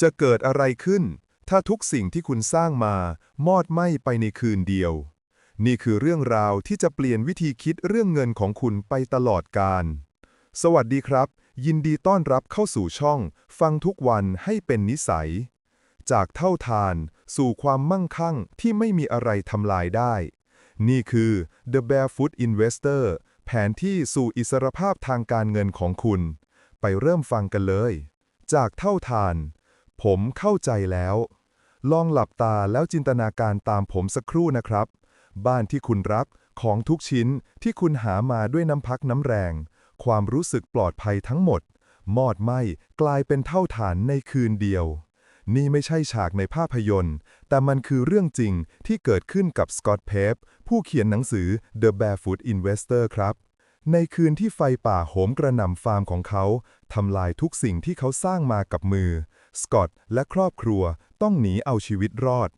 จะเกิดอะไรขึ้น ถ้าทุกสิ่งที่คุณสร้างมามอดไหม้ไปในคืนเดียว นี่คือเรื่องราวที่จะเปลี่ยนวิธีคิดเรื่องเงินของคุณไปตลอดกาลสวัสดีครับ ยินดีต้อนรับเข้าสู่ช่อง ฟังทุกวันให้เป็นนิสัย จากเท่าทานสู่ความมั่งคั่งที่ไม่มีอะไรทำลายได้ นี่คือ The Barefoot Investor แผนที่สู่อิสรภาพทางการเงินของคุณ ไปเริ่มฟังกันเลย จากเท่าทาน ผมเข้าใจแล้ว ลองหลับตาแล้วจินตนาการตามผมสักครู่นะครับ บ้านที่คุณรักของทุกชิ้นที่คุณหามาด้วยน้ำพักน้ำแรง ความรู้สึกปลอดภัยทั้งหมด มอดไหมกลายเป็นเท่าฐานในคืนเดียว นี่ไม่ใช่ฉากในภาพยนตร์ แต่มันคือเรื่องจริงที่เกิดขึ้นกับสกอตเพปผู้เขียนหนังสือ The Barefoot Investor ครับ ในคืนที่ไฟป่าโหมกระหน่ำฟาร์มของเขาทำลายทุกสิ่งที่เขาสร้างมากับมือ สกอตและครอบครัวต้องหนีเอาชีวิตรอด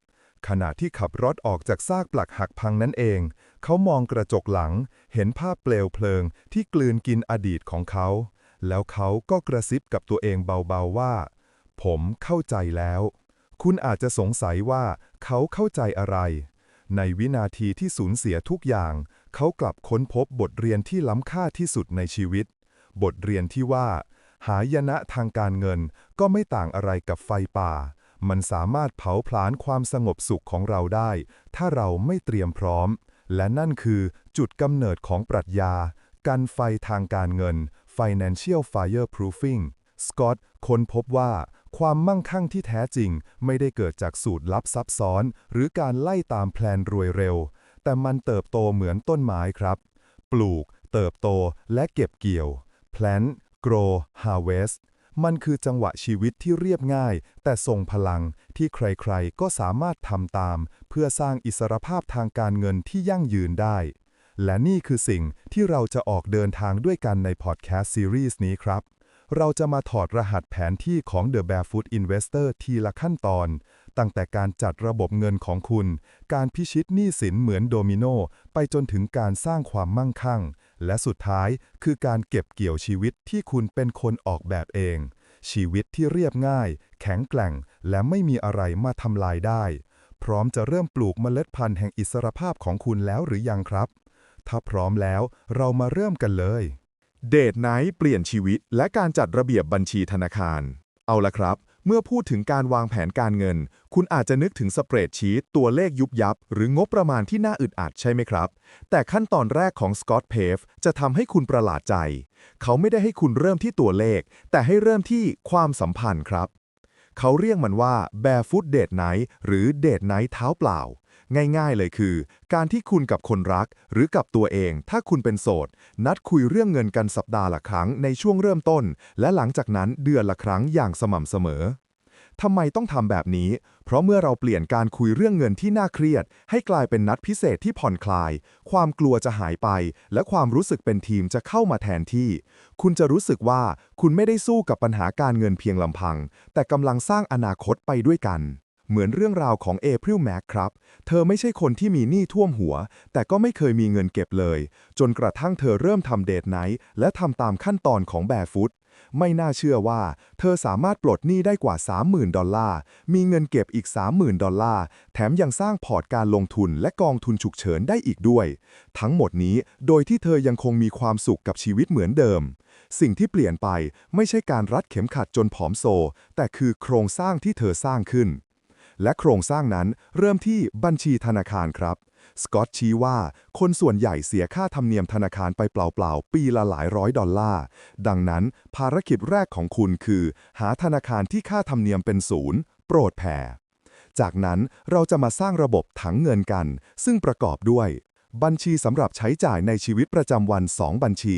ขณะที่ขับรถออกจากซากปลักหักพังนั่นเอง เขามองกระจกหลัง เห็นภาพเปลวเพลิงที่กลืนกินอดีตของเขา แล้วเขาก็กระซิบกับตัวเองเบาๆว่า ผมเข้าใจแล้ว คุณอาจจะสงสัยว่าเขาเข้าใจอะไร ในวินาทีที่สูญเสียทุกอย่าง เขากลับค้นพบบทเรียนที่ล้ำค่าที่สุดในชีวิต บทเรียนที่ว่า หายนะทางการเงินก็ไม่ต่างอะไรกับไฟป่า มันสามารถเผาผลาญความสงบสุขของเราได้ ถ้าเราไม่เตรียมพร้อม และนั่นคือจุดกำเนิดของปรัชญา กันไฟทางการเงิน Financial Fireproofing สกอตต์ค้นพบว่า ความมั่งคั่งที่แท้จริง ไม่ได้เกิดจากสูตรลับซับซ้อน หรือการไล่ตามแพลนรวยเร็ว แต่มันเติบโตเหมือนต้นไม้ครับ ปลูก เติบโตและเก็บเกี่ยว Plant Grow Harvest มันคือจังหวะชีวิตที่เรียบง่าย แต่ทรงพลังที่ใครๆ ก็สามารถทำตาม เพื่อสร้างอิสรภาพทางการเงินที่ยั่งยืนได้ และนี่คือสิ่งที่เราจะออกเดินทางด้วยกันในพอดแคสต์ซีรีส์นี้ครับ เราจะมาถอดรหัสแผนที่ของ The Barefoot Investor ทีละขั้นตอน ตั้งแต่การจัดระบบเงินของคุณ การพิชิตหนี้สินเหมือนโดมิโนไปจนถึงการสร้างความมั่งคั่ง และสุดท้ายคือการเก็บเกี่ยวชีวิตที่คุณเป็นคนออกแบบเอง ชีวิตที่เรียบง่าย แข็งแกร่ง และไม่มีอะไรมาทำลายได้ พร้อมจะเริ่มปลูกเมล็ดพันธุ์แห่งอิสรภาพของคุณแล้วหรือยังครับ ถ้าพร้อมแล้วเรามาเริ่มกันเลยเดทไนท์เปลี่ยนชีวิตและการจัดระเบียบบัญชีธนาคาร เอาละครับ เมื่อพูดถึงการวางแผนการเงิน คุณอาจจะนึกถึงสเปรดชีตตัวเลขยุบยับ หรืองบประมาณที่น่าอึดอัดใช่ไหมครับ แต่ขั้นตอนแรกของสกอตเพฟจะทำให้คุณประหลาดใจ เขาไม่ได้ให้คุณเริ่มที่ตัวเลข แต่ให้เริ่มที่ความสัมพันธ์ครับ เขาเรียกมันว่า barefoot date night หรือ date night เท้าเปล่า ง่ายๆเลยคือ การที่คุณกับคนรัก หรือกับตัวเอง ถ้าคุณเป็นโสด นัดคุยเรื่องเงินกันสัปดาห์ละครั้งในช่วงเริ่มต้น และหลังจากนั้นเดือนละครั้งอย่างสม่ำเสมอทำไมต้องทำแบบนี้ เพราะเมื่อเราเปลี่ยนการคุยเรื่องเงินที่น่าเครียด ให้กลายเป็นนัดพิเศษที่ผ่อนคลาย ความกลัวจะหายไป และความรู้สึกเป็นทีมจะเข้ามาแทนที่ คุณจะรู้สึกว่าคุณไม่ได้สู้กับปัญหาการเงินเพียงลำพัง แต่กำลังสร้างอนาคตไปด้วยกัน เหมือนเรื่องราวของเอพริลแม็กครับ เธอไม่ใช่คนที่มีหนี้ท่วมหัว แต่ก็ไม่เคยมีเงินเก็บเลย จนกระทั่งเธอเริ่มทำเดทไนท์และทำตามขั้นตอนของแบร์ฟุตไม่น่าเชื่อว่า เธอสามารถปลดหนี้ได้กว่า 30,000 ดอลลาร์ มีเงินเก็บอีก 30,000 ดอลลาร์ แถมยังสร้างพอร์ตการลงทุนและกองทุนฉุกเฉินได้อีกด้วย ทั้งหมดนี้โดยที่เธอยังคงมีความสุขกับชีวิตเหมือนเดิม สิ่งที่เปลี่ยนไปไม่ใช่การรัดเข็มขัดจนผอมโซ แต่คือโครงสร้างที่เธอสร้างขึ้น และโครงสร้างนั้นเริ่มที่บัญชีธนาคารครับ สกอตชี้ว่าคนส่วนใหญ่เสียค่าธรรมเนียมธนาคารไปเปล่าๆ ปีละหลายร้อยดอลลาร์ ดังนั้นภารกิจแรกของคุณคือ หาธนาคารที่ค่าธรรมเนียมเป็นศูนย์โปรดแผ่จากนั้นเราจะมาสร้างระบบถังเงินกัน ซึ่งประกอบด้วย บัญชีสำหรับใช้จ่ายในชีวิตประจำวัน 2 บัญชี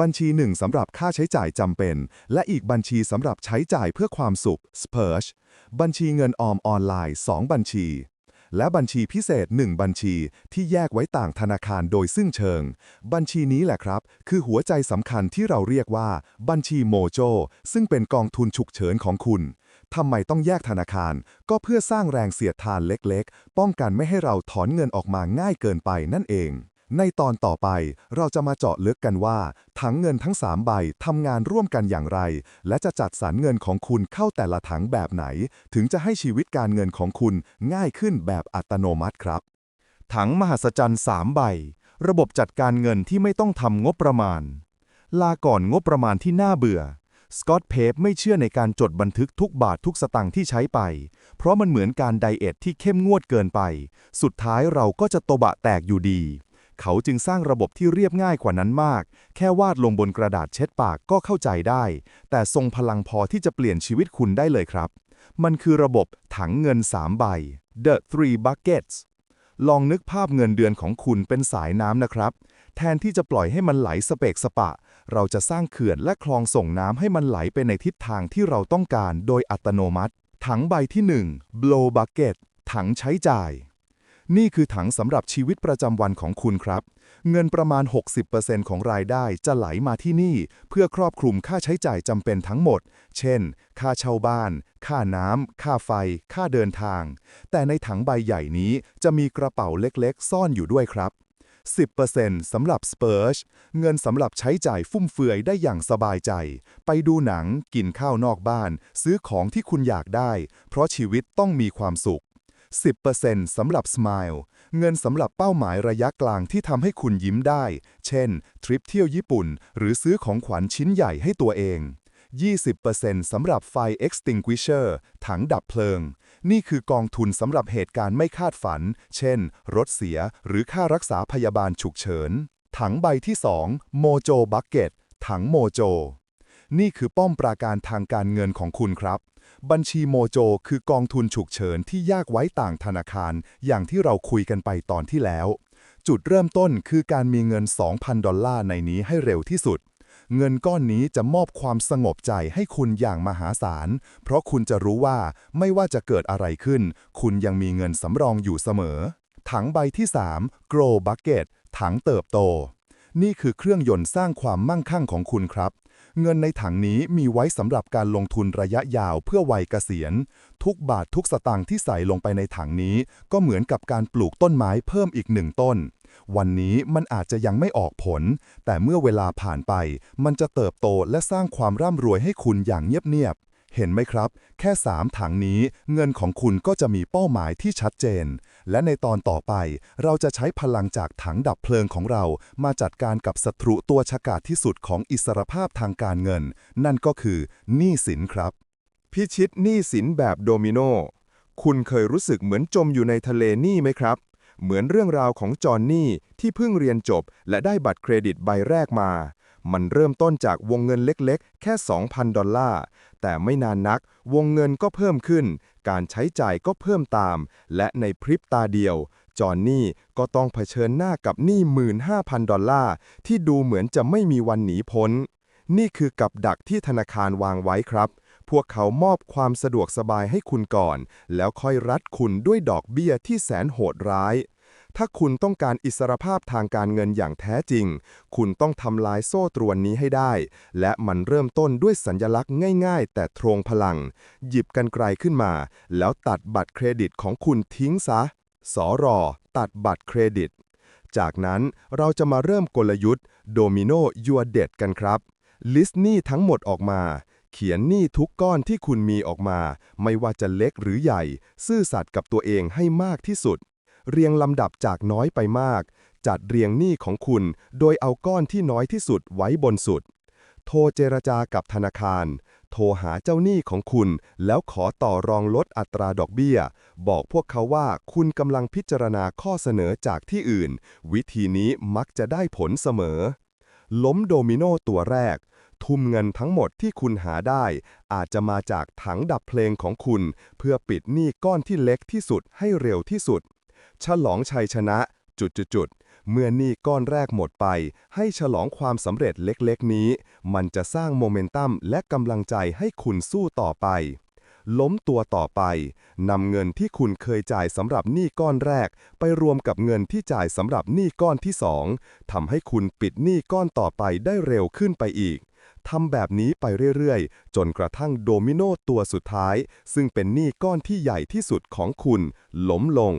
บัญชี 1สำหรับค่าใช้จ่ายจำเป็น และอีกบัญชีสำหรับใช้จ่ายเพื่อความสุข Spurge บัญชีเงินออมออนไลน์ 2 บัญชี และบัญชีพิเศษ 1 บัญชีที่แยกไว้ต่างธนาคารโดยซึ่งเชิง บัญชีนี้แหละครับ คือหัวใจสำคัญที่เราเรียกว่า บัญชีโมโจซึ่งเป็นกองทุนฉุกเฉินของคุณ ทำไมต้องแยกธนาคาร ก็เพื่อสร้างแรงเสียดทานเล็กๆ ป้องกันไม่ให้เราถอนเงินออกมาง่ายเกินไปนั่นเอง ในตอนต่อไปเราจะมาเจาะลึกกันว่า ถังเงินทั้ง 3 ใบทำงานร่วมกันอย่างไร และจะจัดสรรเงินของคุณเข้าแต่ละถังแบบไหน ถึงจะให้ชีวิตการเงินของคุณง่ายขึ้นแบบอัตโนมัติครับ ถังมหัศจรรย์3ใบ ระบบจัดการเงินที่ไม่ต้องทำงบประมาณ ลาก่อนงบประมาณที่น่าเบื่อ สกอตเพปไม่เชื่อในการจดบันทึกทุกบาททุกสตางค์ที่ใช้ไป เพราะมันเหมือนการไดเอทที่เข้มงวดเกินไป สุดท้ายเราก็จะโตบะแตกอยู่ดี เขาจึงสร้างระบบที่เรียบง่ายกว่านั้นมาก แค่วาดลงบนกระดาษเช็ดปากก็เข้าใจได้ แต่ทรงพลังพอที่จะเปลี่ยนชีวิตคุณได้เลยครับ มันคือระบบถังเงิน 3 ใบ The Three Buckets ลองนึกภาพเงินเดือนของคุณเป็นสายน้ำนะครับ แทนที่จะปล่อยให้มันไหลสเปกสปะ เราจะสร้างเขื่อนและคลองส่งน้ำให้มันไหลไปในทิศทางที่เราต้องการโดยอัตโนมัติ ถังใบที่ 1 Blow Bucket ถังใช้จ่าย นี่คือถังสำหรับชีวิตประจำวันของคุณครับ เงินประมาณ 60%ของรายได้จะไหลมาที่นี่ เพื่อครอบคลุมค่าใช้จ่ายจำเป็นทั้งหมด เช่น ค่าเช่าบ้าน ค่าน้ำ ค่าไฟ ค่าเดินทาง แต่ในถังใบใหญ่นี้จะมีกระเป๋าเล็กๆ ซ่อนอยู่ด้วยครับ 10%สำหรับ Spurge เงินสำหรับใช้จ่ายฟุ่มเฟือยได้อย่างสบายใจ ไปดูหนัง กินข้าวนอกบ้าน ซื้อของที่คุณอยากได้ เพราะชีวิตต้องมีความสุข 10%สำหรับ Smile เงินสำหรับเป้าหมายระยะกลางที่ทำให้คุณยิ้มได้ เช่น ทริปเที่ยวญี่ปุ่น หรือซื้อของขวัญชิ้นใหญ่ให้ตัวเอง 20%สำหรับไฟ extinguisher ถังดับเพลิง นี่คือกองทุนสำหรับเหตุการณ์ไม่คาดฝัน เช่น รถเสียหรือค่ารักษาพยาบาลฉุกเฉิน ถังใบที่2 Mojo Bucket ถังโมโจ นี่คือป้อมปราการทางการเงินของคุณครับ บัญชีโมโจคือกองทุนฉุกเฉินที่ยากไว้ต่างธนาคาร อย่างที่เราคุยกันไปตอนที่แล้ว จุดเริ่มต้นคือการมีเงิน 2,000 ดอลลาร์ในนี้ให้เร็วที่สุด เงินก้อนนี้จะมอบความสงบใจให้คุณอย่างมหาศาล เพราะคุณจะรู้ว่าไม่ว่าจะเกิดอะไรขึ้น คุณยังมีเงินสำรองอยู่เสมอ ถังใบที่ 3 Grow Bucket ถังเติบโต นี่คือเครื่องยนต์สร้างความมั่งคั่งของคุณครับเงินในถังนี้มีไว้สำหรับการลงทุนระยะยาวเพื่อวัยเกษียณ ทุกบาททุกสตางค์ที่ใส่ลงไปในถังนี้ ก็เหมือนกับการปลูกต้นไม้เพิ่มอีกหนึ่งต้น วันนี้มันอาจจะยังไม่ออกผล แต่เมื่อเวลาผ่านไป มันจะเติบโตและสร้างความร่ำรวยให้คุณอย่างเงียบๆ เห็นไหมครับ แค่ 3 ถังนี้ เงินของคุณก็จะมีเป้าหมายที่ชัดเจน และในตอนต่อไป เราจะใช้พลังจากถังดับเพลิงของเรา มาจัดการกับศัตรูตัวฉกาจที่สุดของอิสรภาพทางการเงิน นั่นก็คือหนี้สินครับ พิชิตหนี้สินแบบโดมิโนคุณเคยรู้สึกเหมือนจมอยู่ในทะเลหนี้ไหมครับ เหมือนเรื่องราวของจอห์นนี่ที่เพิ่งเรียนจบ และได้บัตรเครดิตใบแรกมา มันเริ่มต้นจากวงเงินเล็กๆ แค่ 2,000 ดอลลาร์ แต่ไม่นานนัก วงเงินก็เพิ่มขึ้น การใช้จ่ายก็เพิ่มตาม และในพริบตาเดียว จอห์นนี่ก็ต้องเผชิญหน้ากับหนี้ 15,000 ดอลลาร์ ที่ดูเหมือนจะไม่มีวันหนีพ้น นี่คือกับดักที่ธนาคารวางไว้ครับ พวกเขามอบความสะดวกสบายให้คุณก่อน แล้วค่อยรัดคุณด้วยดอกเบี้ยที่แสนโหดร้าย ถ้าคุณต้องการอิสรภาพทางการเงินอย่างแท้จริง คุณต้องทำลายโซ่ตรวนนี้ให้ได้ และมันเริ่มต้นด้วยสัญญลักษณ์ง่าย ๆ แต่ตรงพลัง หยิบกันไกลขึ้นมา แล้วตัดบัตรเครดิตของคุณทิ้งซะ สอรอ ตัดบัตรเครดิต จากนั้นเราจะมาเริ่มกลยุทธ์โดมิโนยัวเด็ดกันครับลิสต์นี้ทั้งหมดออกมา เขียนหนี้ทุกก้อนที่คุณมีออกมา ไม่ว่าจะเล็กหรือใหญ่ ซื่อสัตย์กับตัวเองให้มากที่สุด เรียงลำดับจากน้อยไปมาก จัดเรียงหนี้ของคุณ โดยเอาก้อนที่น้อยที่สุดไว้บนสุด โทรเจรจากับธนาคาร โทรหาเจ้าหนี้ของคุณ แล้วขอต่อรองลดอัตราดอกเบี้ย บอกพวกเขาว่าคุณกำลังพิจารณาข้อเสนอจากที่อื่น วิธีนี้มักจะได้ผลเสมอ ล้มโดมิโนตัวแรก ทุ่มเงินทั้งหมดที่คุณหาได้ อาจจะมาจากถังดับเพลงของคุณ เพื่อปิดหนี้ก้อนที่เล็กที่สุดให้เร็วที่สุด ฉลองชัยชนะจุดๆๆเมื่อหนี้ก้อนแรกหมดไป ให้ฉลองความสำเร็จเล็กๆ นี้ มันจะสร้างโมเมนตัมและกำลังใจให้คุณสู้ต่อไป ล้มตัวต่อไปนำเงินที่คุณเคยจ่ายสำหรับหนี้ก้อนแรก ไปรวมกับเงินที่จ่ายสำหรับหนี้ก้อนที่สองทำให้คุณปิดหนี้ก้อนต่อไปได้เร็วขึ้นไปอีก ทำแบบนี้ไปเรื่อยๆ จนกระทั่งโดมิโนตัวสุดท้าย ซึ่งเป็นหนี้ก้อนที่ใหญ่ที่สุดของคุณล้มลง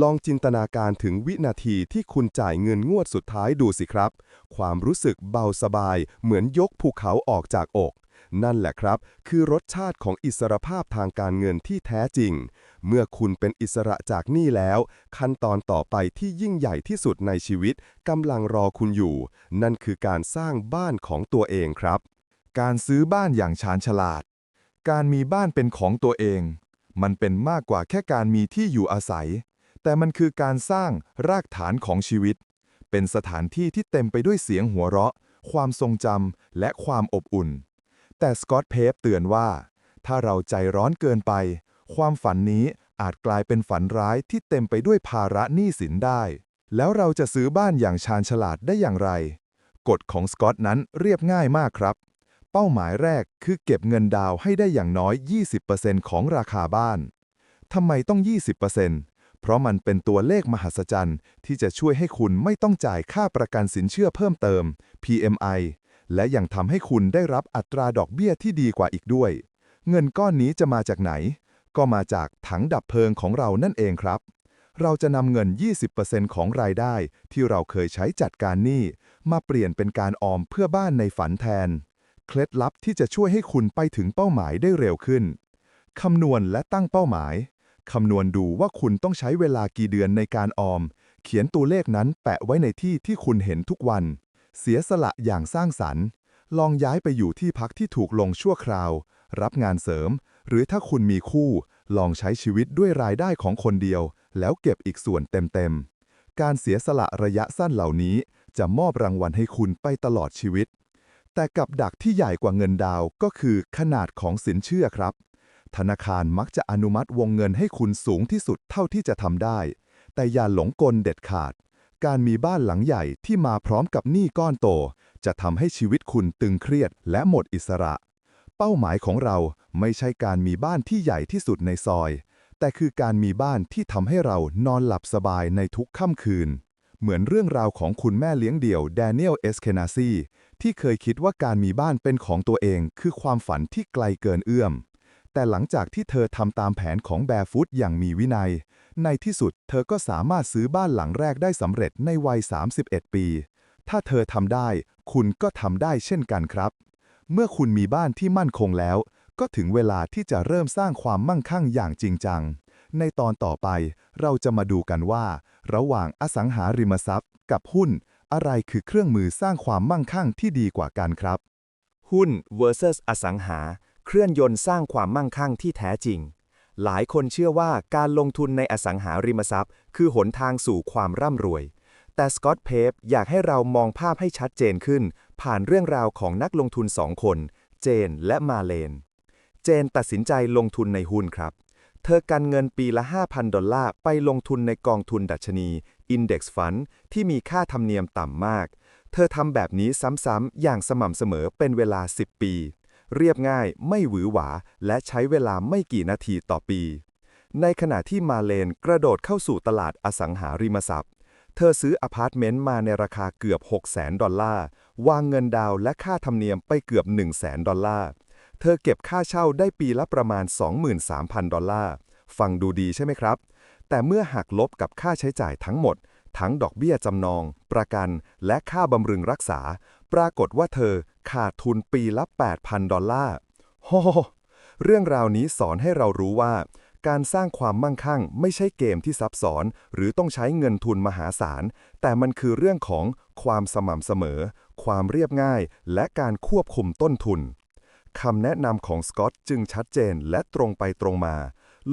ลองจินตนาการถึงวินาทีที่คุณจ่ายเงินงวดสุดท้ายดูสิครับ ความรู้สึกเบาสบายเหมือนยกภูเขาออกจากอก นั่นแหละครับ คือรสชาติของอิสรภาพทางการเงินที่แท้จริง เมื่อคุณเป็นอิสระจากหนี้แล้ว ขั้นตอนต่อไปที่ยิ่งใหญ่ที่สุดในชีวิตกำลังรอคุณอยู่ นั่นคือการสร้างบ้านของตัวเองครับ การซื้อบ้านอย่างชาญฉลาด การมีบ้านเป็นของตัวเอง มันเป็นมากกว่าแค่การมีที่อยู่อาศัย แต่มันคือการสร้างรากฐานของชีวิต เป็นสถานที่ที่เต็มไปด้วยเสียงหัวเราะ ความทรงจำและความอบอุ่น แต่สกอตเพปเตือนว่า ถ้าเราใจร้อนเกินไป ความฝันนี้อาจกลายเป็นฝันร้ายที่เต็มไปด้วยภาระหนี้สินได้ แล้วเราจะซื้อบ้านอย่างชาญฉลาดได้อย่างไร กฎของสกอตนั้นเรียบง่ายมากครับ เป้าหมายแรกคือเก็บเงินดาวน์ให้ได้อย่างน้อย 20%ของราคาบ้านทำไมต้อง 20%เพราะมันเป็นตัวเลขมหัศจรรย์ที่จะช่วยให้คุณไม่ต้องจ่ายค่าประกันสินเชื่อเพิ่มเติม PMI และยังทำให้คุณได้รับอัตราดอกเบี้ยที่ดีกว่าอีกด้วย เงินก้อนนี้จะมาจากไหน ก็มาจากถังดับเพลิงของเรานั่นเองครับ เราจะนำเงิน 20%ของรายได้ ที่เราเคยใช้จัดการหนี้ มาเปลี่ยนเป็นการออมเพื่อบ้านในฝันแทน เคล็ดลับที่จะช่วยให้คุณไปถึงเป้าหมายได้เร็วขึ้นคำนวณและตั้งเป้าหมาย คำนวณดูว่าคุณต้องใช้เวลากี่เดือนในการออม เขียนตัวเลขนั้นแปะไว้ในที่ที่คุณเห็นทุกวัน เสียสละอย่างสร้างสรรค์ ลองย้ายไปอยู่ที่พักที่ถูกลงชั่วคราว รับงานเสริม หรือถ้าคุณมีคู่ ลองใช้ชีวิตด้วยรายได้ของคนเดียว แล้วเก็บอีกส่วนเต็มๆ การเสียสละระยะสั้นเหล่านี้ จะมอบรางวัลให้คุณไปตลอดชีวิต แต่กับดักที่ใหญ่กว่าเงินดาวก็คือขนาดของสินเชื่อครับ ธนาคารมักจะอนุมัติวงเงินให้คุณสูงที่สุดเท่าที่จะทำได้ แต่อย่าหลงกลเด็ดขาด การมีบ้านหลังใหญ่ที่มาพร้อมกับหนี้ก้อนโต จะทำให้ชีวิตคุณตึงเครียดและหมดอิสระ เป้าหมายของเราไม่ใช่การมีบ้านที่ใหญ่ที่สุดในซอย แต่คือการมีบ้านที่ทำให้เรานอนหลับสบายในทุกค่ำคืน เหมือนเรื่องราวของคุณแม่เลี้ยงเดี่ยวแดเนียลเอสเคนาซีที่เคยคิดว่าการมีบ้านเป็นของตัวเองคือความฝันที่ไกลเกินเอื้อม แต่หลังจากที่เธอทำตามแผนของแบร์ฟุตอย่างมีวินัย ในที่สุดเธอก็สามารถซื้อบ้านหลังแรกได้สำเร็จในวัย 31 ปี ถ้าเธอทำได้ คุณก็ทำได้เช่นกันครับ เมื่อคุณมีบ้านที่มั่นคงแล้ว ก็ถึงเวลาที่จะเริ่มสร้างความมั่งคั่งอย่างจริงจัง ในตอนต่อไป เราจะมาดูกันว่า ระหว่างอสังหาริมทรัพย์ กับหุ้น อะไรคือเครื่องมือสร้างความมั่งคั่งที่ดีกว่ากันครับ หุ้น versus อสังหา เคลื่อนยนต์สร้างความมั่งคั่งที่แท้จริง หลายคนเชื่อว่าการลงทุนในอสังหาริมทรัพย์ คือหนทางสู่ความร่ำรวย แต่สกอตเพปอยากให้เรามองภาพให้ชัดเจนขึ้น ผ่านเรื่องราวของนักลงทุนสองคน เจนและมาเลน เจนตัดสินใจลงทุนในหุ้นครับ เธอกันเงินปีละ 5,000 ดอลลาร์ไปลงทุนในกองทุนดัชนี Index Fund ที่มีค่าธรรมเนียมต่ำมาก เธอทำแบบนี้ซ้ำๆอย่างสม่ำเสมอเป็นเวลา 10 ปี เรียบง่ายไม่หวือหวา และใช้เวลาไม่กี่นาทีต่อปี ในขณะที่มาเลนกระโดดเข้าสู่ตลาดอสังหาริมทรัพย์ เธอซื้ออพาร์ตเมนต์มาในราคาเกือบ 600,000ดอลลาร์ วางเงินดาวและค่าธรรมเนียมไปเกือบ 100,000ดอลลาร์ เธอเก็บค่าเช่าได้ปีละประมาณ 23,000 ดอลลาร์ ฟังดูดีใช่ไหมครับ แต่เมื่อหักลบกับค่าใช้จ่ายทั้งหมด ทั้งดอกเบี้ยจำนอง ประกัน และค่าบำรุงรักษา ปรากฏว่าเธอขาดทุนปีละ 8,000 ดอลลาร์โฮเรื่องราวนี้สอนให้เรารู้ว่า การสร้างความมั่งคั่งไม่ใช่เกมที่ซับซ้อน หรือต้องใช้เงินทุนมหาศาล แต่มันคือเรื่องของความสม่ำเสมอ ความเรียบง่าย และการควบคุมต้นทุนคำแนะนำของสกอตจึงชัดเจนและตรงไปตรงมา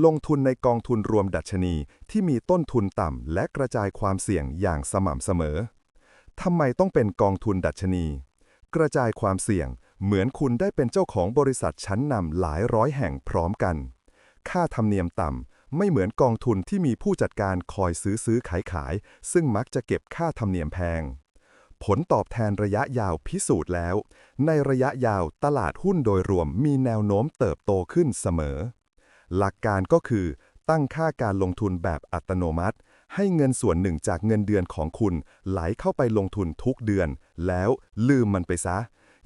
ลงทุนในกองทุนรวมดัชนีที่มีต้นทุนต่ำและกระจายความเสี่ยงอย่างสม่ำเสมอ ทำไมต้องเป็นกองทุนดัชนี กระจายความเสี่ยงเหมือนคุณได้เป็นเจ้าของบริษัทชั้นนำหลายร้อยแห่งพร้อมกัน ค่าธรรมเนียมต่ำไม่เหมือนกองทุนที่มีผู้จัดการคอยซื้อซื้อขายขาย ซึ่งมักจะเก็บค่าธรรมเนียมแพง ผลตอบแทนระยะยาวพิสูจน์แล้ว ในระยะยาวตลาดหุ้นโดยรวมมีแนวโน้มเติบโตขึ้นเสมอ หลักการก็คือ ตั้งค่าการลงทุนแบบอัตโนมัติ ให้เงินส่วนหนึ่งจากเงินเดือนของคุณ ไหลเข้าไปลงทุนทุกเดือน แล้วลืมมันไปซะ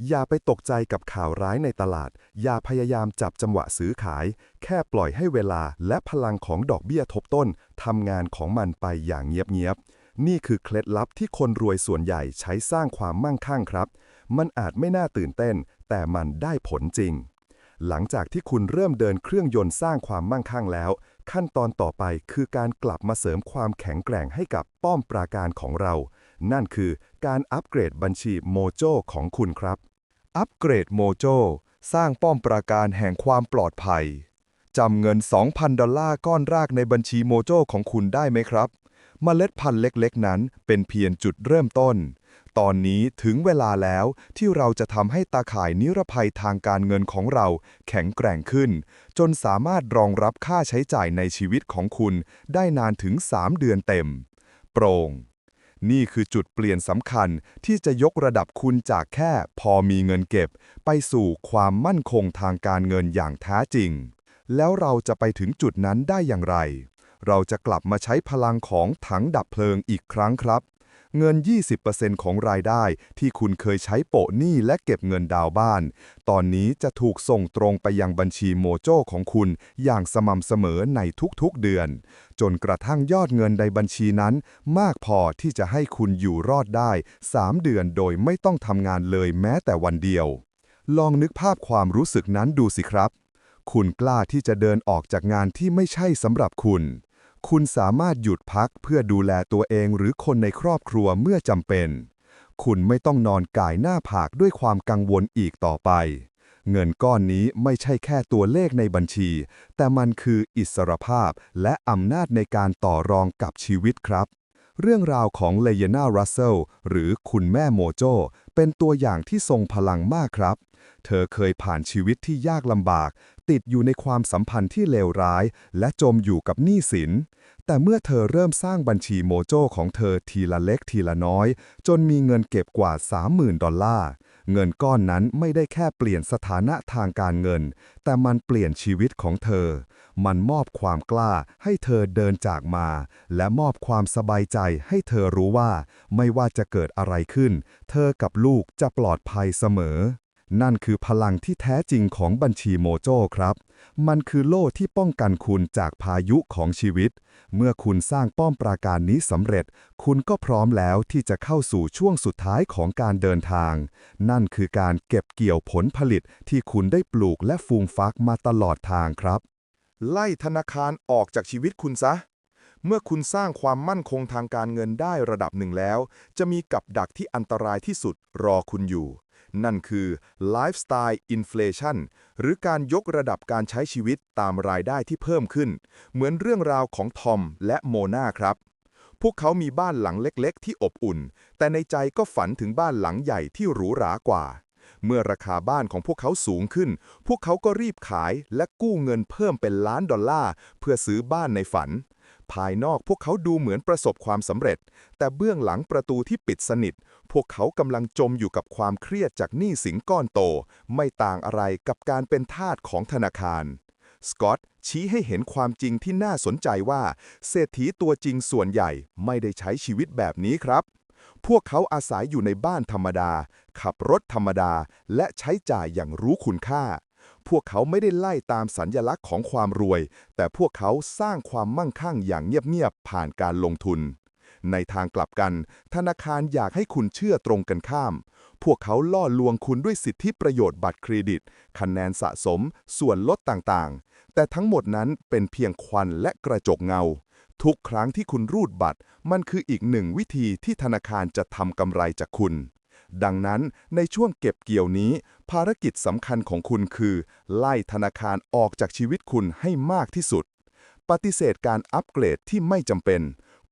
อย่าไปตกใจกับข่าวร้ายในตลาด อย่าพยายามจับจังหวะซื้อขาย แค่ปล่อยให้เวลาและพลังของดอกเบี้ยทบต้นทำงานของมันไปอย่างเงียบๆนี่คือเคล็ดลับที่คนรวยส่วนใหญ่ใช้สร้างความมั่งคั่งครับ มันอาจไม่น่าตื่นเต้น แต่มันได้ผลจริง หลังจากที่คุณเริ่มเดินเครื่องยนต์สร้างความมั่งคั่งแล้ว ขั้นตอนต่อไปคือการกลับมาเสริมความแข็งแกร่งให้กับป้อมปราการของเรา นั่นคือการอัปเกรดบัญชีโมโจของคุณครับ อัปเกรดโมโจสร้างป้อมปราการแห่งความปลอดภัยจำเงิน 2,000 ดอลลาร์ก้อนแรกในบัญชีโมโจของคุณได้ไหมครับเมล็ดพันธุ์เล็กๆ นั้นเป็นเพียงจุดเริ่มต้น ตอนนี้ถึงเวลาแล้วที่เราจะทำให้ตาข่ายนิรภัยทางการเงินของเราแข็งแกร่งขึ้น จนสามารถรองรับค่าใช้จ่ายในชีวิตของคุณได้นานถึง 3 เดือนเต็ม โปร่ง นี่คือจุดเปลี่ยนสำคัญที่จะยกระดับคุณจากแค่พอมีเงินเก็บ ไปสู่ความมั่นคงทางการเงินอย่างแท้จริง แล้วเราจะไปถึงจุดนั้นได้อย่างไร เราจะกลับมาใช้พลังของถังดับเพลิงอีกครั้งครับ เงิน 20%ของรายได้ที่คุณเคยใช้โปะหนี้และเก็บเงินดาวบ้าน ตอนนี้จะถูกส่งตรงไปยังบัญชีโมโจของคุณอย่างสม่ำเสมอในทุกๆเดือน จนกระทั่งยอดเงินในบัญชีนั้น มากพอที่จะให้คุณอยู่รอดได้ 3 เดือนโดยไม่ต้องทำงานเลยแม้แต่วันเดียว ลองนึกภาพความรู้สึกนั้นดูสิครับ คุณกล้าที่จะเดินออกจากงานที่ไม่ใช่สำหรับคุณ คุณสามารถหยุดพักเพื่อดูแลตัวเองหรือคนในครอบครัวเมื่อจำเป็น คุณไม่ต้องนอนกายหน้าผากด้วยความกังวลอีกต่อไป เงินก้อนนี้ไม่ใช่แค่ตัวเลขในบัญชี แต่มันคืออิสรภาพและอำนาจในการต่อรองกับชีวิตครับ เรื่องราวของเลยนารัสเซลหรือคุณแม่โมโจ เป็นตัวอย่างที่ทรงพลังมากครับ เธอเคยผ่านชีวิตที่ยากลำบาก ติดอยู่ในความสัมพันธ์ที่เลวร้าย และจมอยู่กับหนี้สิน แต่เมื่อเธอเริ่มสร้างบัญชีโมโจของเธอทีละเล็กทีละน้อย จนมีเงินเก็บกว่า 30,000 ดอลลาร์ เงินก้อนนั้นไม่ได้แค่เปลี่ยนสถานะทางการเงิน แต่มันเปลี่ยนชีวิตของเธอ มันมอบความกล้าให้เธอเดินจากมา และมอบความสบายใจให้เธอรู้ว่า ไม่ว่าจะเกิดอะไรขึ้น เธอกับลูกจะปลอดภัยเสมอ นั่นคือพลังที่แท้จริงของบัญชีโมโจครับ มันคือโล่ที่ป้องกันคุณจากพายุของชีวิต เมื่อคุณสร้างป้อมปราการนี้สำเร็จ คุณก็พร้อมแล้วที่จะเข้าสู่ช่วงสุดท้ายของการเดินทาง นั่นคือการเก็บเกี่ยวผลผลิตที่คุณได้ปลูกและฟูมฟักมาตลอดทางครับ ไล่ธนาคารออกจากชีวิตคุณซะเมื่อคุณสร้างความมั่นคงทางการเงินได้ระดับหนึ่งแล้ว จะมีกับดักที่อันตรายที่สุดรอคุณอยู่ นั่นคือ Lifestyle Inflation หรือการยกระดับการใช้ชีวิตตามรายได้ที่เพิ่มขึ้น เหมือนเรื่องราวของทอมและโมนาครับพวกเขามีบ้านหลังเล็ก ๆ ที่อบอุ่น แต่ในใจก็ฝันถึงบ้านหลังใหญ่ที่หรูหรากว่า เมื่อราคาบ้านของพวกเขาสูงขึ้น พวกเขาก็รีบขายและกู้เงินเพิ่มเป็นล้านดอลลาร์เพื่อซื้อบ้านในฝัน ภายนอกพวกเขาดูเหมือนประสบความสำเร็จ แต่เบื้องหลังประตูที่ปิดสนิท พวกเขากำลังจมอยู่กับความเครียดจากหนี้สินก้อนโต ไม่ต่างอะไรกับการเป็นทาสของธนาคาร สกอตชี้ให้เห็นความจริงที่น่าสนใจว่า เศรษฐีตัวจริงส่วนใหญ่ไม่ได้ใช้ชีวิตแบบนี้ครับ พวกเขาอาศัยอยู่ในบ้านธรรมดา ขับรถธรรมดา และใช้จ่ายอย่างรู้คุณค่า พวกเขาไม่ได้ไล่ตามสัญญลักษณ์ของความรวย แต่พวกเขาสร้างความมั่งคั่งอย่างเงียบๆผ่านการลงทุน ในทางกลับกัน ธนาคารอยากให้คุณเชื่อตรงกันข้าม พวกเขาล่อลวงคุณด้วยสิทธิประโยชน์บัตรเครดิต คะแนนสะสม ส่วนลดต่างๆ แต่ทั้งหมดนั้นเป็นเพียงควันและกระจกเงา ทุกครั้งที่คุณรูดบัตร มันคืออีกหนึ่งวิธีที่ธนาคารจะทำกำไรจากคุณ ดังนั้นในช่วงเก็บเกี่ยวนี้ ภารกิจสำคัญของคุณคือ ไล่ธนาคารออกจากชีวิตคุณให้มากที่สุด ปฏิเสธการอัปเกรดที่ไม่จำเป็น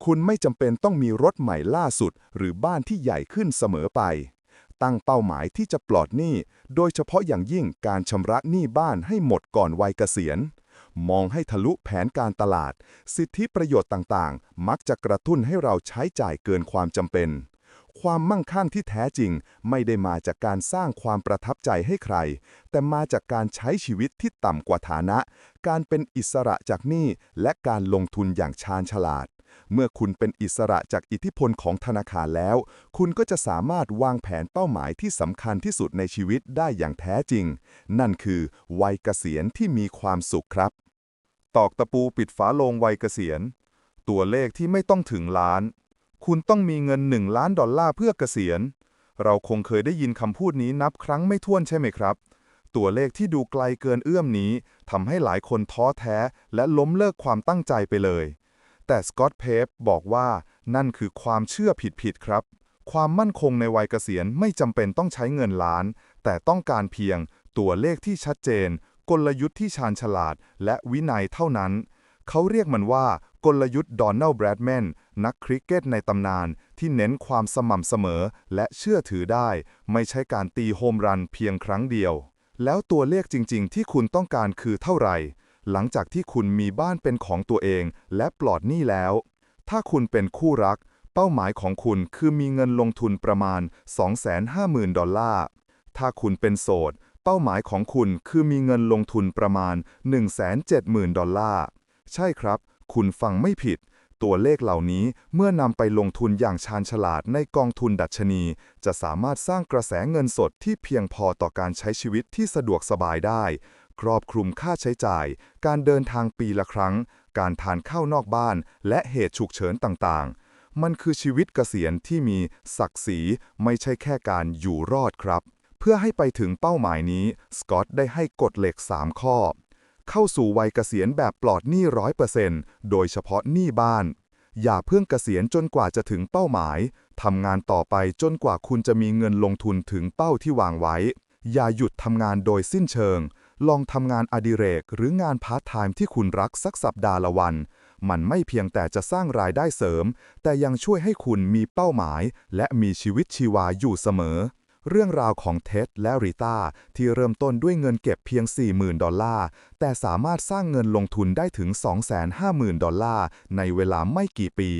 คุณไม่จำเป็นต้องมีรถใหม่ล่าสุด หรือบ้านที่ใหญ่ขึ้นเสมอไป ตั้งเป้าหมายที่จะปลอดหนี้ โดยเฉพาะอย่างยิ่งการชำระหนี้บ้านให้หมดก่อนวัยเกษียณมองให้ทะลุแผนการตลาด สิทธิประโยชน์ต่าง ๆ มักจะกระตุ้นให้เราใช้จ่ายเกินความจำเป็น ความมั่งคั่งที่แท้จริง ไม่ได้มาจากการสร้างความประทับใจให้ใคร แต่มาจากการใช้ชีวิตที่ต่ำกว่าฐานะ การเป็นอิสระจากหนี้และการลงทุนอย่างชาญฉลาด เมื่อคุณเป็นอิสระจากอิทธิพลของธนาคารแล้ว คุณก็จะสามารถวางแผนเป้าหมายที่สำคัญที่สุดในชีวิตได้อย่างแท้จริง นั่นคือ วัยเกษียณที่มีความสุขครับ ตอกตะปูปิดฝาโลงวัยเกษียณ ตัวเลขที่ไม่ต้องถึงล้าน คุณต้องมีเงิน 1 ล้านดอลลาร์เพื่อเกษียณ เราคงเคยได้ยินคำพูดนี้นับครั้งไม่ถ้วนใช่ไหมครับ ตัวเลขที่ดูไกลเกินเอื้อมนี้ทำให้หลายคนท้อแท้ และล้มเลิกความตั้งใจไปเลย แต่สกอตเพปบอกว่านั่นคือความเชื่อผิดๆครับ ความมั่นคงในวัยเกษียณไม่จำเป็นต้องใช้เงินล้าน แต่ต้องการเพียง ตัวเลขที่ชัดเจน กลยุทธ์ที่ชาญฉลาด และวินัยเท่านั้น เขาเรียกมันว่า กลยุทธ์ดอนนัลด์แบรดแมนนักคริกเก็ตในตำนานที่เน้นความสม่ำเสมอและเชื่อถือได้ ไม่ใช่การตีโฮมรันเพียงครั้งเดียว แล้วตัวเลขจริง ๆ ที่คุณต้องการคือเท่าไหร่ หลังจากที่คุณมีบ้านเป็นของตัวเองและปลอดหนี้แล้ว ถ้าคุณเป็นคู่รัก เป้าหมายของคุณคือมีเงินลงทุนประมาณ 250,000 ดอลลาร์ ถ้าคุณเป็นโสด เป้าหมายของคุณคือมีเงินลงทุนประมาณ 170,000 ดอลลาร์ ใช่ครับ คุณฟังไม่ผิด ตัวเลขเหล่านี้เมื่อนำไปลงทุนอย่างชาญฉลาดในกองทุนดัชนี จะสามารถสร้างกระแสเงินสดที่เพียงพอต่อการใช้ชีวิตที่สะดวกสบายได้ ครอบคลุมค่าใช้จ่าย การเดินทางปีละครั้ง การทานข้าวนอกบ้าน และเหตุฉุกเฉินต่างๆ มันคือชีวิตเกษียณที่มีศักดิ์ศรีไม่ใช่แค่การอยู่รอดครับ เพื่อให้ไปถึงเป้าหมายนี้สกอตต์ได้ให้กฎเหล็ก 3 ข้อ เข้าสู่วัยเกษียณแบบปลอดหนี้ร้อยเปอร์เซ็นต์โดยเฉพาะหนี้บ้าน อย่าเพิ่งเกษียณจนกว่าจะถึงเป้าหมาย ทำงานต่อไปจนกว่าคุณจะมีเงินลงทุนถึงเป้าที่วางไว้ อย่าหยุดทำงานโดยสิ้นเชิง ลองทำงานอดิเรก หรืองานพาร์ทไทม์ที่คุณรักสักสัปดาห์ละวัน มันไม่เพียงแต่จะสร้างรายได้เสริม แต่ยังช่วยให้คุณมีเป้าหมาย และมีชีวิตชีวาอยู่เสมอ เรื่องราวของเท็ดและริต้าที่เริ่มต้นด้วยเงินเก็บเพียง 40,000 ดอลลาร์ แต่สามารถสร้างเงินลงทุนได้ถึง 250,000 ดอลลาร์ ในเวลาไม่กี่ปี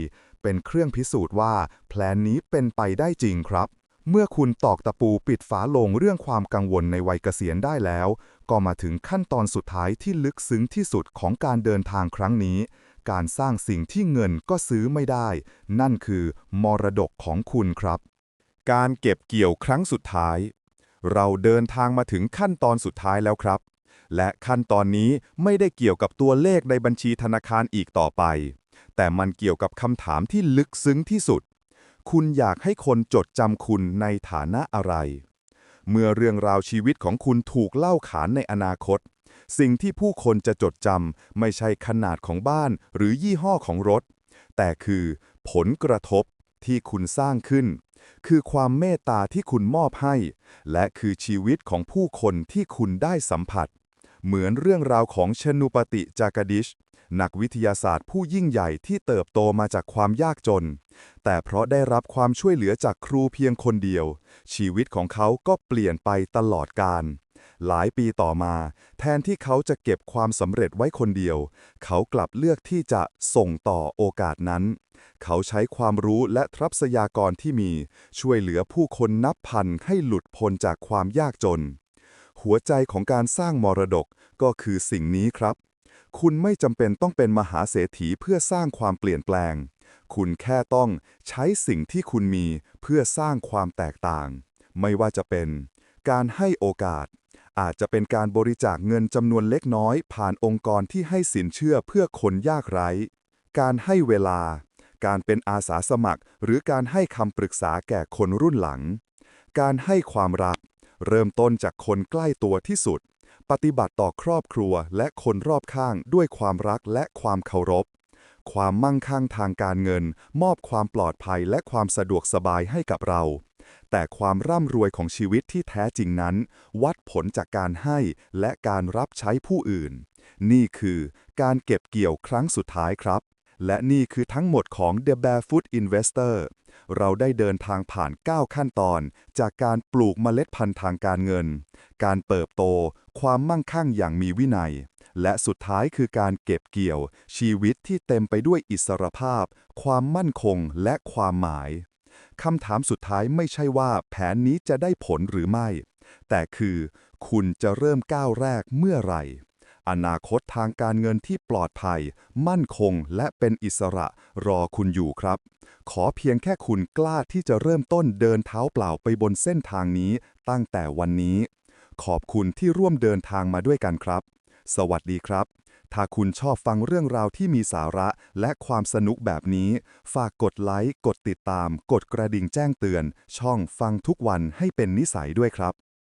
เป็นเครื่องพิสูจน์ว่าแพลนนี้เป็นไปได้จริงครับ เมื่อคุณตอกตะปูปิดฝาลงเรื่องความกังวลในวัยเกษียณได้แล้ว ก็มาถึงขั้นตอนสุดท้ายที่ลึกซึ้งที่สุดของการเดินทางครั้งนี้ การสร้างสิ่งที่เงินก็ซื้อไม่ได้ นั่นคือ มรดกของคุณครับ การเก็บเกี่ยวครั้งสุดท้าย เราเดินทางมาถึงขั้นตอนสุดท้ายแล้วครับ และขั้นตอนนี้ไม่ได้เกี่ยวกับตัวเลขในบัญชีธนาคารอีกต่อไป แต่มันเกี่ยวกับคำถามที่ลึกซึ้งที่สุด คุณอยากให้คนจดจำคุณในฐานะอะไร เมื่อเรื่องราวชีวิตของคุณถูกเล่าขานในอนาคต สิ่งที่ผู้คนจะจดจำไม่ใช่ขนาดของบ้านหรือยี่ห้อของรถ แต่คือผลกระทบที่คุณสร้างขึ้น คือความเมตตาที่คุณมอบให้ และคือชีวิตของผู้คนที่คุณได้สัมผัส เหมือนเรื่องราวของชนุปติจากดิช นักวิทยาศาสตร์ผู้ยิ่งใหญ่ที่เติบโตมาจากความยากจน แต่เพราะได้รับความช่วยเหลือจากครูเพียงคนเดียว ชีวิตของเขาก็เปลี่ยนไปตลอดกาลหลายปีต่อมา แทนที่เขาจะเก็บความสำเร็จไว้คนเดียว เขากลับเลือกที่จะส่งต่อโอกาสนั้น เขาใช้ความรู้และทรัพยากรที่มี ช่วยเหลือผู้คนนับพันให้หลุดพ้นจากความยากจน หัวใจของการสร้างมรดกก็คือสิ่งนี้ครับ คุณไม่จำเป็นต้องเป็นมหาเศรษฐีเพื่อสร้างความเปลี่ยนแปลง คุณแค่ต้องใช้สิ่งที่คุณมีเพื่อสร้างความแตกต่าง ไม่ว่าจะเป็น การให้โอกาสอาจจะเป็นการบริจาคเงินจำนวนเล็กน้อย ผ่านองค์กรที่ให้สินเชื่อเพื่อคนยากไร้ การให้เวลา การเป็นอาสาสมัคร หรือการให้คำปรึกษาแก่คนรุ่นหลัง การให้ความรัก เริ่มต้นจากคนใกล้ตัวที่สุด ปฏิบัติต่อครอบครัวและคนรอบข้างด้วยความรักและความเคารพ ความมั่งคั่งทางการเงิน มอบความปลอดภัยและความสะดวกสบายให้กับเรา แต่ความร่ำรวยของชีวิตที่แท้จริงนั้น วัดผลจากการให้และการรับใช้ผู้อื่น นี่คือการเก็บเกี่ยวครั้งสุดท้ายครับ และนี่คือทั้งหมดของ The Barefoot Investor เราได้เดินทางผ่าน 9 ขั้นตอน จากการปลูกเมล็ดพันธุ์ทางการเงิน การเติบโต ความมั่งคั่งอย่างมีวินัย และสุดท้ายคือการเก็บเกี่ยว ชีวิตที่เต็มไปด้วยอิสรภาพ ความมั่นคงและความหมายคำถามสุดท้ายไม่ใช่ว่าแผนนี้จะได้ผลหรือไม่ แต่คือ คุณจะเริ่มก้าวแรกเมื่อไหร่ อนาคตทางการเงินที่ปลอดภัย มั่นคงและเป็นอิสระรอคุณอยู่ครับ ขอเพียงแค่คุณกล้าที่จะเริ่มต้นเดินเท้าเปล่าไปบนเส้นทางนี้ตั้งแต่วันนี้ ขอบคุณที่ร่วมเดินทางมาด้วยกันครับ สวัสดีครับ ถ้าคุณชอบฟังเรื่องราวที่มีสาระและความสนุกแบบนี้ ฝากกดไลค์ กดติดตาม กดกระดิ่งแจ้งเตือน ช่องฟังทุกวันให้เป็นนิสัยด้วยครับ